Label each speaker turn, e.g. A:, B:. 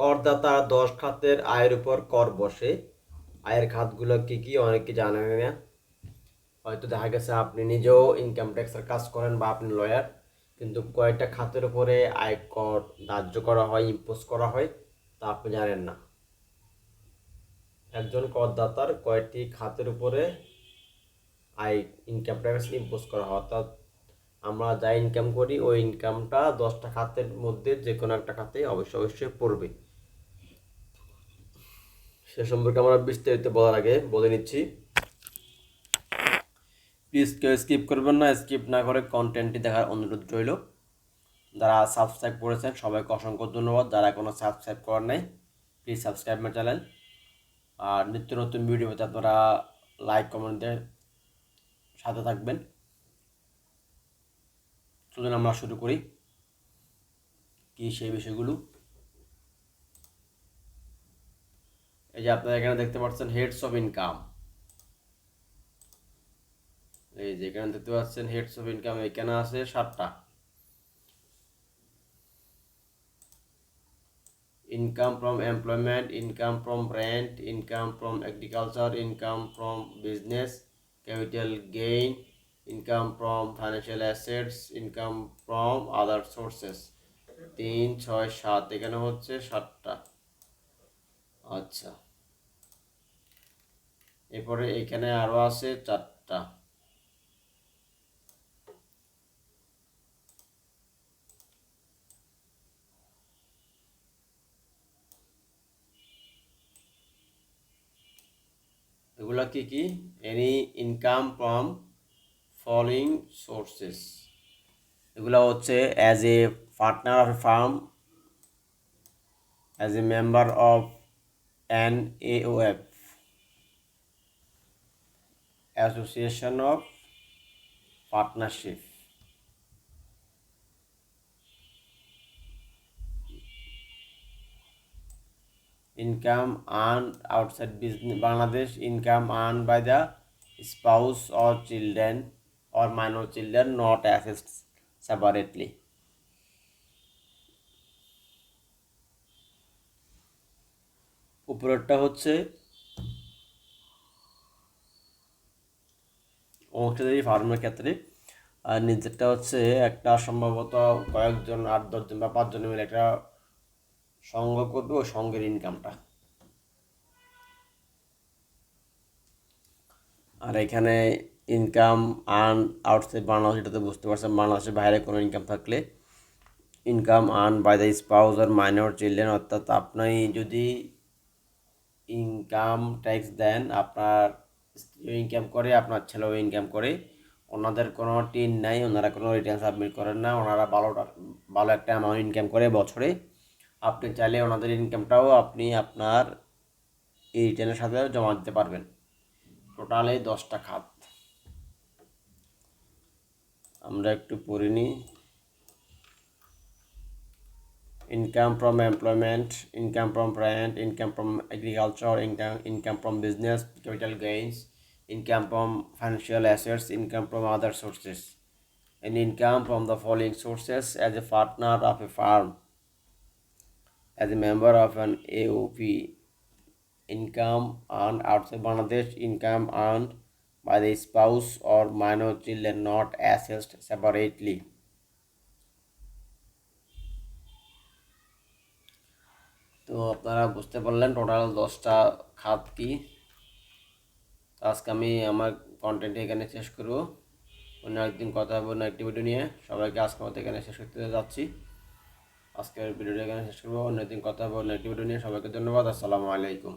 A: করদাতা দশ খাতের আয়ের উপর কর বসে। আয়ের খাতগুলো কি কি? অনেকে জানেন না হয়তো দেখা গেছে আপনি নিজেও ইনকাম ট্যাক্সের কাজ করেন বা আপনি লয়ার কিন্তু কয়েকটা খাতের উপরে আয় কর ধার্য করা হয় ইম্পোজ করা হয়, তা আপনি জানেন না। একজন করদাতার কয়েকটি খাতের উপরে আয় ইনকাম ট্যাক্স ইম্পোজ করা হয়, অর্থাৎ আমরা যা ইনকাম করি, ওই ইনকামটা দশটা খাতের মধ্যে যে কোনো একটা খাতে অবশ্যই অবশ্যই পড়বে। সে সম্পর্কে আমরা বিস্তারিত বলার আগে বলে নিচ্ছি। প্লিজ কেউ স্কিপ করবেন না স্কিপ না করে কন্টেন্টটি দেখার অনুরোধ রইল। যারা সাবস্ক্রাইব করেছেন, সবাইকে অসংখ্য ধন্যবাদ। যারা কোনো সাবস্ক্রাইব করার নাই প্লিজ সাবস্ক্রাইব মাই চ্যানেল আর নিত্য নতুন ভিডিও আপনারা লাইক কমেন্টের সাথে থাকবেন। চলুন আমরা শুরু করি। কি সেই বিষয়গুলো? এই যে আপনারা এখানে দেখতে পাচ্ছেন হেডস অফ ইনকাম এই যে এখানে দেখতে পাচ্ছেন হেডস অফ ইনকাম এখানে আছে সাতটা। Income from employment income from rent income from agriculture income from business capital gain income from financial assets income from other sources তিন, ছয়, সাত, এখানে হচ্ছে সাতটা। আচ্ছা। এরপরে এখানে আরও আছে চারটা। এগুলো কি কি? Any income from following sources এগুলো হচ্ছে as a partner of firm as a member of an AOF association of partnership income earned outside business Bangladesh income earned by the spouse or children or minor children not assessed separately উপরেরটা হচ্ছে অংশীদারি ফার্মের ক্ষেত্রে। আর নিচেরটা হচ্ছে একটা সম্ভবত কয়েকজন আট দশজন বা পাঁচজন মিলে একটা সঙ্গ করবে ও সঙ্গের ইনকামটা আর এখানে ইনকাম আর্ন আউটসাইড বাংলাদেশ, এটাতে বুঝতে পারছেন বাংলাদেশের বাইরে কোনো ইনকাম থাকলে income earn by the spouse R minor children অর্থাৎ আপনি যদি ইনকাম ট্যাক্স দেন, আপনার স্ত্রীও ইনকাম করে, আপনার ছেলেও ইনকাম করে। ওনাদের কোনো টিন নাই, ওনারা কোনো রিটার্ন সাবমিট করেন না, ওনারা ভালো ভালো একটা অ্যামাউন্ট ইনকাম করে বছরে। আপনি চাইলে ওনাদের ইনকামটাও আপনি আপনার এই রিটার্নের সাথে জমা দিতে পারবেন। টোটাল দশটা খাত। আমরা একটু পড়ে নিই। Income from employment, income from rent, income from agriculture, income, income from business, capital gains, income from financial assets, income from other sources, and income from the following sources as a partner of a firm, as a member of an AOP, income earned outside Bangladesh, income earned by the spouse or minor children not assessed separately. তো আপনারা বুঝতে পারলেন total দশটা খাত কি। আজকে আমি আমার কন্টেন্ট এখানে শেষ করব। অন্য একদিন কথা হবে, অন্য একটি ভিডিও নিয়ে। সবাইকে আজকে মতো এখানে শেষ করতে যাচ্ছি। আজকের ভিডিওটা এখানে শেষ করব, অন্য একদিন কথা হবে, অন্য একটি ভিডিও নিয়ে। সবাইকে ধন্যবাদ, আসসালামু আলাইকুম।